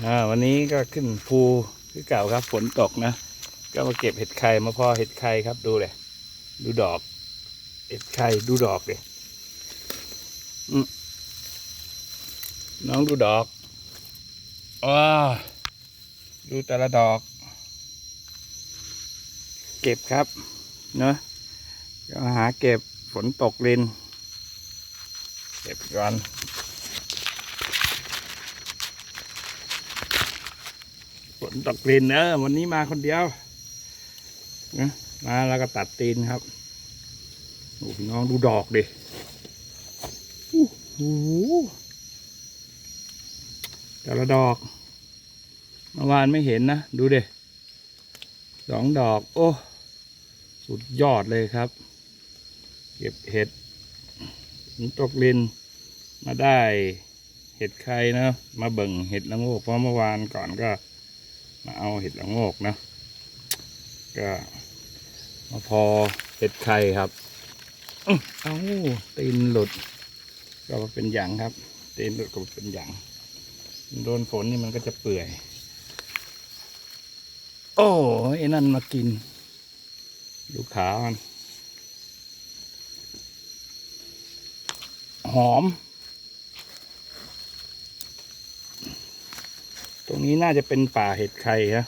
อ่าวันนี้ก็ขึ้นภูที่เก่าครับฝนตกนะ ก็มาเก็บเห็ดไข่มาพอเห็ดไข่ครับดูเลยดูดอก เห็ดไข่ดูดอกเลยน้องดูดอกว้าดูแต่ละดอก เก็บครับ เนอะก็หาเก็บฝนตกลิน เก็บก่อน นตกลินเออวันนี้มาคนเดียวนะมาแล้วก็ตัดตีนครับโอ้พี่น้องดูดอกดิโอ้โหแต่ละดอกเมื่อวานไม่เห็นนะ ดูเด็สองดอก โอ้ สุดยอดเลยครับ เก็บเห็ดตกลินมาได้เห็ดไข่นะ มาเบิ่งเห็ดละโงกเพราะเมื่อวานก่อนก็ มาเอาเห็ดละโงกนะก็มาพอเห็ดไข่ครับอื้อเอาตีนหลุด ก็เป็นอย่างครับตีนหลุดก็เป็นอย่าง โดนฝนนี่มันก็จะเปื่อย โอ้ไอ้นั่นมากินดูขามันหอม ตรงนี้น่าจะเป็นป่าเห็ดไข่ฮะ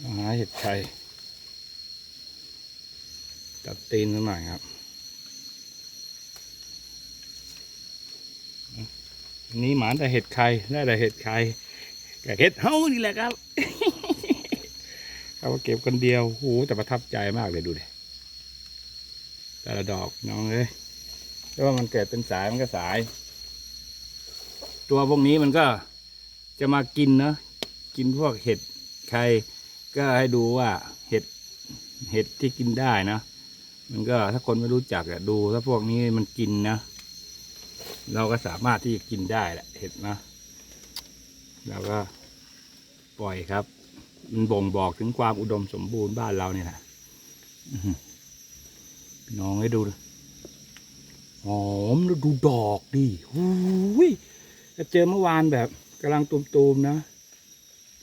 มาหาเห็ดไข่ตัดตีนกันหน่อยครับนนี้หมาแต่เห็ดไข่ได้แต่เห็ดไข่กับเห็ดเฮ้านี่แหละครับเขาเก็บคนเดียวโอ้โหแต่ประทับใจมากเลยดูดิแต่ละดอกน้องเลยเพราะว่ามันเกิดเป็นสายมันก็สาย ตัวพวกนี้มันก็ จะมากินเนอะกินพวกเห็ดใครก็ให้ดูว่าเห็ดเห็ดที่กินได้นะมันก็ถ้าคนไม่รู้จักอะดูถ้าพวกนี้มันกินนะเราก็สามารถที่จะกินได้แหละเห็ดนะเราก็ปล่อยครับ มันบ่งบอกถึงความอุดมสมบูรณ์บ้านเราเนี่ยแหละน้องให้ดูหอมแล้วดูดอกดิหูยถ้าเจอเมื่อวานแบบ กำลังตูมๆนะ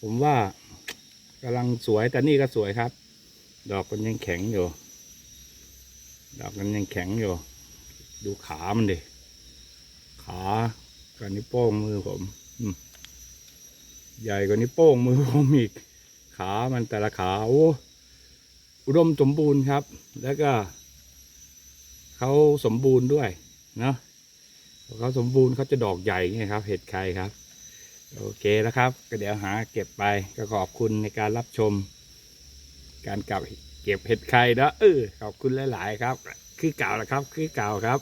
ผมว่ากำลังสวยแต่นี่ก็สวยครับ ดอกมันยังแข็งอยู่ ดอกมันยังแข็งอยู่ ดูขามันดิ ขากับนิ้วโป้งมือผมอืใหญ่กว่านิ้วโป้งมือผมอีก ขามันแต่ละขาโอ้อุดมสมบูรณ์ครับ แล้วก็เขาสมบูรณ์ด้วยเนาะเขาสมบูรณ์เขาจะดอกใหญ่ไงครับ เห็ดไข่ครับ โอเคแล้วครับ ก็เดี๋ยวหาเก็บไปก็ขอบคุณในการรับชม การกลับเก็บเห็ดไข่นะเออขอบคุณหลาย ๆ ครับ คือเก่าแหละครับ คือเก่าครับ